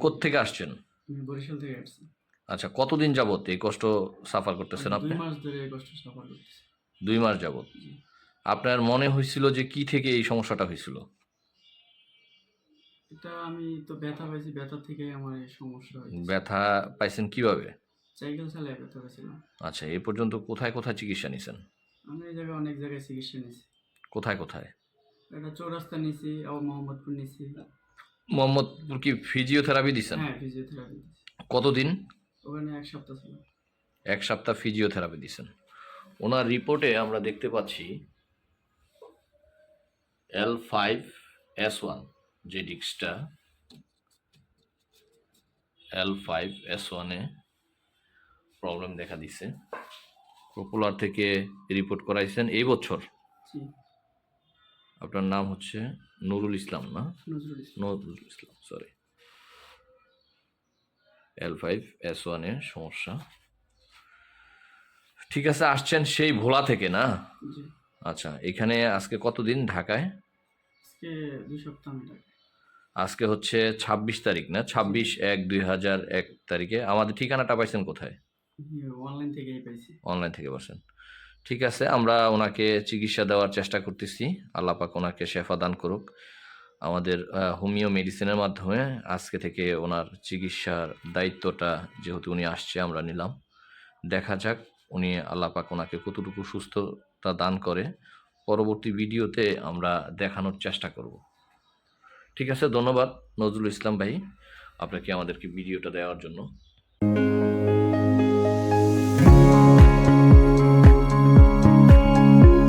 কোত্থেকে আসছেন? আমি বরিশাল থেকে আসছি। আচ্ছা কতদিন যাবত এই কষ্ট সাফার করতেছেন আপনি? দুই মাস ধরে এই কষ্ট সাফার করতেছি। দুই মাস যাবত আপনার মনে হয়েছিল যে কি থেকে এই সমস্যাটা হয়েছিল? এটা আমি তো ব্যথা পাইছি ব্যথা থেকে আমার এই সমস্যা হয়েছে। ব্যথা পাইছেন কীভাবে? সাইকেল চালায় ব্যথা পাইছিলাম। আচ্ছা এই পর্যন্ত কোথায় কোথায় চিকিৎসা নিছেন? আমি এই জায়গায় অনেক জায়গায় চিকিৎসা নিয়েছি কোথায় কোথায়? একটা চৌরাস্তা নিয়েছি আবার মোহাম্মদপুর নিয়েছি মোহাম্মদপুর কি ফিজিওথেরাপি দিছেন? হ্যাঁ ফিজিওথেরাপি কতদিন? ওখানে এক সপ্তাহ ছিল। এক সপ্তাহ ফিজিওথেরাপি দিছেন। ওনার রিপোর্টে আমরা দেখতে পাচ্ছি এল ফাইভ এস ওয়ান যে ডিস্কটা এল ফাইভ এস ওয়ানে প্রবলেম দেখা দিছে। পপুলার থেকে রিপোর্ট করাইছেন এই বছর। আপনার নাম হচ্ছে নুরুল ইসলাম না? Nazrul Islam. Nazrul Islam sorry L five S ওয়ানের সমস্যা। ঠিক আছে আসছেন সেই ভোলা থেকে না? আচ্ছা এখানে আজকে কতদিন ঢাকায়? আজকে হচ্ছে ছাব্বিশ তারিখ না? ছাব্বিশ এক দুই হাজার এক তারিখে। আমাদের ঠিকানাটা পাইছেন কোথায়? অনলাইন থেকেই পাইছি। অনলাইন থেকে বসেন ঠিক আছে, আমরা ওনাকে চিকিৎসা দেওয়ার চেষ্টা করতেছি। আল্লাহ পাক ওনাকে শেফা দান করুক। আমাদের হোমিও মেডিসিনের মাধ্যমে আজকে থেকে ওনার চিকিৎসার দায়িত্বটা যেহেতু উনি আসছে, আমরা নিলাম। দেখা যাক, উনি আল্লাহ পাক ওনাকে কতটুকু সুস্থতা দান করে। পরবর্তী ভিডিওতে আমরা দেখানোর চেষ্টা করব। ঠিক আছে, ধন্যবাদ নজরুল ইসলাম ভাই, আপনাকে আমাদেরকে ভিডিওটা দেওয়ার জন্য।